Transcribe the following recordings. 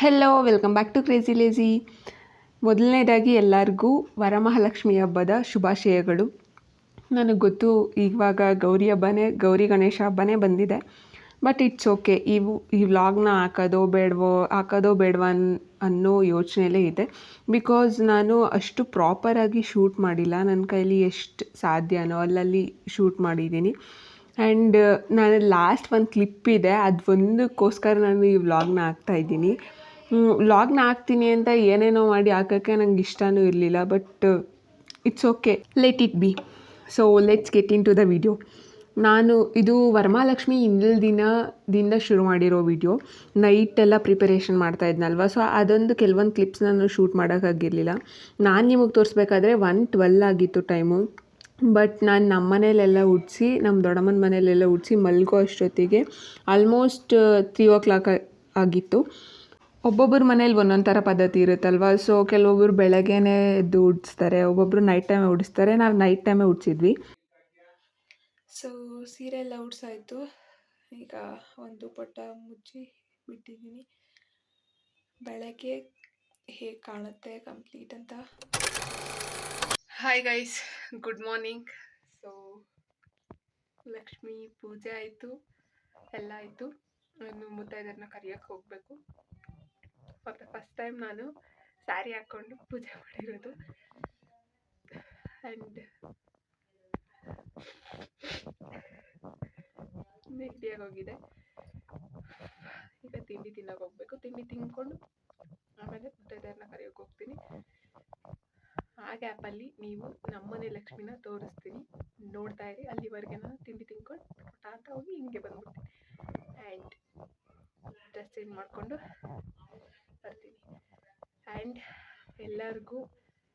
Hello welcome back to crazy lazy ಮೊದಲನೇದಾಗಿ ಎಲ್ಲರಿಗೂ ವರಮಹಾಲಕ್ಷ್ಮಿ ಹಬ್ಬದ ಶುಭಾಶಯಗಳು. ನನಗೆ ಗೊತ್ತು, ಇವಾಗ ಗೌರಿ ಹಬ್ಬನೇ, ಗೌರಿ ಗಣೇಶ ಹಬ್ಬನೇ ಬಂದಿದೆ. ಬಟ್ ಇಟ್ಸ್ ಓಕೆ ಇವು ಈ ವ್ಲಾಗ್ನ ಹಾಕೋದೋ ಬೇಡವೋ, ಹಾಕೋದೋ ಬೇಡವಾ ಅನ್, ಅನ್ನೋ ಯೋಚನೆಯಲ್ಲೇ ಇದೆ. ಬಿಕಾಸ್ ನಾನು ಅಷ್ಟು ಪ್ರಾಪರಾಗಿ ಶೂಟ್ ಮಾಡಿಲ್ಲ. ನನ್ನ ಕೈಲಿ ಎಷ್ಟು ಸಾಧ್ಯನೋ ಅಲ್ಲಲ್ಲಿ ಶೂಟ್ ಮಾಡಿದ್ದೀನಿ. ಆ್ಯಂಡ್ ನಾನು ಲಾಸ್ಟ್ ಒಂದು ಕ್ಲಿಪ್ ಇದೆ. ಅದು ಒಂದಕ್ಕೋಸ್ಕರ ನಾನು ಈ ವ್ಲಾಗ್ನ ಹಾಕ್ತಾಯಿದ್ದೀನಿ ವ್ಲಾಗ್ನ ಹಾಕ್ತೀನಿ ಅಂತ ಏನೇನೋ ಮಾಡಿ ಹಾಕೋಕ್ಕೆ ನಂಗೆ ಇಷ್ಟನೂ ಇರಲಿಲ್ಲ but it's okay let it be so let's get into the video ನಾನು ಇದು ವರಮಹಾಲಕ್ಷ್ಮಿ ಹಿಂದಿನ ದಿನದಿಂದ ಶುರು ಮಾಡಿರೋ ವಿಡಿಯೋ ನೈಟೆಲ್ಲ ಪ್ರಿಪರೇಷನ್ ಮಾಡ್ತಾ ಇದ್ನಲ್ವ? ಸೊ ಅದೊಂದು ಕೆಲವೊಂದು ಕ್ಲಿಪ್ಸ್ ನಾನು ಶೂಟ್ ಮಾಡೋಕ್ಕಾಗಿರಲಿಲ್ಲ ನಾನು ನಿಮಗೆ ತೋರಿಸ್ಬೇಕಾದ್ರೆ ಒನ್ ಟ್ವೆಲ್ ಆಗಿತ್ತು ಟೈಮು ಬಟ್ ನಾನು ನಮ್ಮ ಮನೇಲೆಲ್ಲ ಉಡ್ಸಿ ನಮ್ಮ ದೊಡ್ಡಮ್ಮನ ಮನೇಲೆಲ್ಲ ಉಡ್ಸಿ ಮಲ್ಗೋ ಅಷ್ಟೊತ್ತಿಗೆ ಆಲ್ಮೋಸ್ಟ್ ತ್ರೀ ಓ ಕ್ಲಾಕ್ ಆಗಿತ್ತು. ಒಬ್ಬೊಬ್ಬರ ಮನೇಲಿ ಒಂದೊಂದು ಥರ ಪದ್ಧತಿ ಇರುತ್ತಲ್ವ? ಸೊ ಕೆಲವೊಬ್ಬರು ಬೆಳಗ್ಗೆನೇ ಎದ್ದು ಉಡಿಸ್ತಾರೆ ಒಬ್ಬೊಬ್ಬರು ನೈಟ್ ಟೈಮೇ ಉಡಿಸ್ತಾರೆ. ನಾವು ನೈಟ್ ಟೈಮೇ ಉಡ್ಸಿದ್ವಿ. ಸೊ ಸೀರೆ ಎಲ್ಲ ಉಡ್ಸಾಯಿತು. ಈಗ ಒಂದು ಪಟ್ಟ ಮುಚ್ಚಿ ಬಿಟ್ಟಿದ್ದೀನಿ. ಬೆಳಗ್ಗೆ ಹೇಗೆ ಕಾಣುತ್ತೆ ಕಂಪ್ಲೀಟ್ ಅಂತ. Hi guys good morning so Lakshmi ಪೂಜೆ ಆಯಿತು. ಎಲ್ಲ ಆಯಿತು. ಇನ್ನು ಮುತ್ತೈದರನ್ನ ಕರಿಯೋಕ್ಕೆ ಹೋಗಬೇಕು. ಫಾರ್ ದ ಫಸ್ಟ್ ಟೈಮ್ ನಾನು ಸ್ಯಾರಿ ಹಾಕ್ಕೊಂಡು ಪೂಜೆ ಮಾಡಿರೋದು. ಆ್ಯಂಡ್ ನೆಗಡಿಯಾಗಿ ಹೋಗಿದೆ. ಈಗ ತಿಂಡಿ ತಿನ್ನೋಕೆ ಹೋಗ್ಬೇಕು. ತಿಂಡಿ ತಿನ್ಕೊಂಡು ಆಮೇಲೆ ಮುತ್ತೈದೆಯರನ್ನ ಕರೆಯೋಕೆ ಹೋಗ್ತೀನಿ. ಆ ಗ್ಯಾಪಲ್ಲಿ ನೀವು ನಮ್ಮನೆ ಲಕ್ಷ್ಮಿನ ತೋರಿಸ್ತೀನಿ. ನೋಡ್ತಾ ಇರಿ. ಅಲ್ಲಿವರೆಗೆ ನಾನು ತಿಂಡಿ ತಿನ್ಕೊಂಡು ಅಂತ ಹೋಗಿ ಹಿಂಗೆ ಬಂದ್ಬಿಡ್ತೀನಿ. ಆ್ಯಂಡ್ ಡ್ರೆಸ್ ಚೇಂಜ್ ಮಾಡಿಕೊಂಡು ಆ್ಯಂಡ್ ಎಲ್ಲರಿಗೂ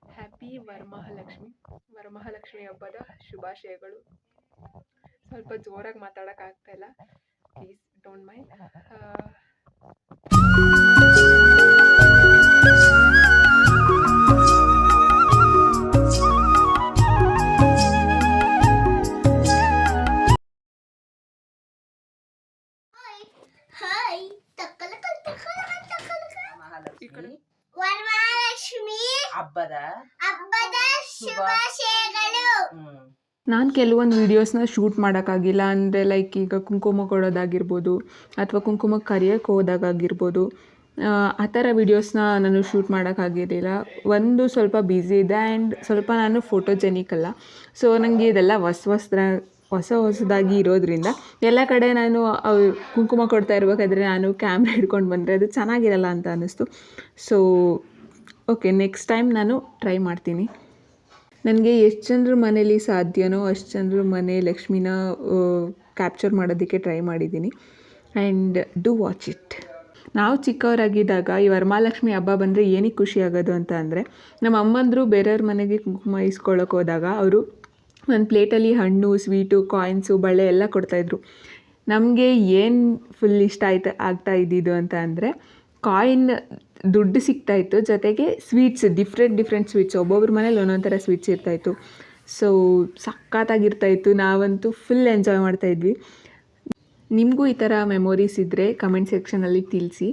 ಹ್ಯಾಪಿ ವರಮಹಾಲಕ್ಷ್ಮಿ ವರಮಹಾಲಕ್ಷ್ಮಿ ಹಬ್ಬದ ಶುಭಾಶಯಗಳು ಸ್ವಲ್ಪ ಜೋರಾಗಿ ಮಾತಾಡೋಕ್ಕಾಗ್ತಾ ಇಲ್ಲ. ಪ್ಲೀಸ್ ಡೋಂಟ್ ಮೈಂಡ್ ಹಾಯ್ ತಕ್ಕಲಕಲ್ ತಕ್ಕಲಕಲ್ ತಕ್ಕಲಕಲ್ ಈ ಕಡೆ ವರಮಹಾಲಕ್ಷ್ಮಿ ಹಬ್ಬದ? ಹಬ್ಬದ ಶುಭಾಶಯಗಳು. ಹ್ಮ್. ನಾನು ಕೆಲವೊಂದು ವೀಡಿಯೋಸ್ನ ಶೂಟ್ ಮಾಡೋಕ್ಕಾಗಿಲ್ಲ ಅಂದರೆ ಲೈಕ್ ಈಗ ಕುಂಕುಮ ಕೊಡೋದಾಗಿರ್ಬೋದು ಅಥವಾ ಕುಂಕುಮ ಕರಿಯೋಕ್ಕೆ ಹೋದಾಗಿರ್ಬೋದು ಆ ಥರ ವಿಡಿಯೋಸ್ನ ನಾನು ಶೂಟ್ ಮಾಡೋಕ್ಕಾಗಿರಲಿಲ್ಲ. ಒಂದು ಸ್ವಲ್ಪ ಬ್ಯುಸಿ ಇದೆ ಆ್ಯಂಡ್ ಸ್ವಲ್ಪ ನಾನು ಫೋಟೋಜೆನಿಕ್ ಅಲ್ಲ. ಸೊ ನನಗೆ ಇದೆಲ್ಲ ಹೊಸ ಹೊಸ ಹೊಸ ಹೊಸದಾಗಿ ಇರೋದ್ರಿಂದ ಎಲ್ಲ ಕಡೆ ನಾನು ಕುಂಕುಮ ಕೊಡ್ತಾ ಇರಬೇಕಾದ್ರೆ ನಾನು ಕ್ಯಾಮ್ರಾ ಹಿಡ್ಕೊಂಡು ಬಂದರೆ ಅದು ಚೆನ್ನಾಗಿರಲ್ಲ ಅಂತ ಅನ್ನಿಸ್ತು. ಸೊ ಓಕೆ ನೆಕ್ಸ್ಟ್ ಟೈಮ್ ನಾನು ಟ್ರೈ ಮಾಡ್ತೀನಿ. ನನಗೆ ಎಷ್ಟು ಜನರ ಮನೇಲಿ ಸಾಧ್ಯನೋ ಅಷ್ಟು ಜನರ ಮನೆ ಲಕ್ಷ್ಮಿನ ಕ್ಯಾಪ್ಚರ್ ಮಾಡೋದಕ್ಕೆ ಟ್ರೈ ಮಾಡಿದ್ದೀನಿ. ಆ್ಯಂಡ್ ಡು ವಾಚ್ ಇಟ್ ನಾವು ಚಿಕ್ಕವರಾಗಿದ್ದಾಗ ಈ ವರಮಹಾಲಕ್ಷ್ಮಿ ಹಬ್ಬ ಬಂದರೆ ಏನಕ್ಕೆ ಖುಷಿ ಆಗೋದು ಅಂತ ಅಂದರೆ ನಮ್ಮ ಅಮ್ಮಂದರು ಬೇರೆಯವ್ರ ಮನೆಗೆ ಕುಂಕುಮ ಇಸ್ಕೊಳ್ಳೋಕೆ ಹೋದಾಗ ಅವರು ಒಂದು ಪ್ಲೇಟಲ್ಲಿ ಹಣ್ಣು, ಸ್ವೀಟು ಕಾಯಿನ್ಸು ಬಳೆ ಎಲ್ಲ ಕೊಡ್ತಾಯಿದ್ರು ನಮಗೆ ಏನು ಫುಲ್ ಇಷ್ಟ ಆಯ್ತು, ಆಗ್ತಾ ಇದ್ದಿದ್ದು ಅಂತ ಅಂದರೆ ಕಾಯಿನ್ ದುಡ್ಡು ಸಿಗ್ತಾಯಿತ್ತು ಜೊತೆಗೆ ಸ್ವೀಟ್ಸ್ ಡಿಫ್ರೆಂಟ್ ಡಿಫ್ರೆಂಟ್ ಸ್ವೀಟ್ಸ್. ಒಬ್ಬೊಬ್ರ ಮನೇಲಿ ಒಂದೊಂದು ಥರ ಸ್ವೀಟ್ಸ್ ಇರ್ತಾಯಿತ್ತು ಸೊ ಸಖತ್ತಾಗಿರ್ತಾಯಿತ್ತು ನಾವಂತೂ ಫುಲ್ ಎಂಜಾಯ್ ಮಾಡ್ತಾಯಿದ್ವಿ ನಿಮಗೂ ಈ ಥರ ಮೆಮೊರೀಸ್ ಇದ್ದರೆ ಕಮೆಂಟ್ ಸೆಕ್ಷನಲ್ಲಿ ತಿಳಿಸಿ.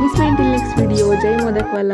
ಮಿಸ್ ಮೈಂಟಿಲ್ ನೆಕ್ಸ್ಟ್ ವಿಡಿಯೋ ಜೈ ಮೋದಕ್ವಾಲ.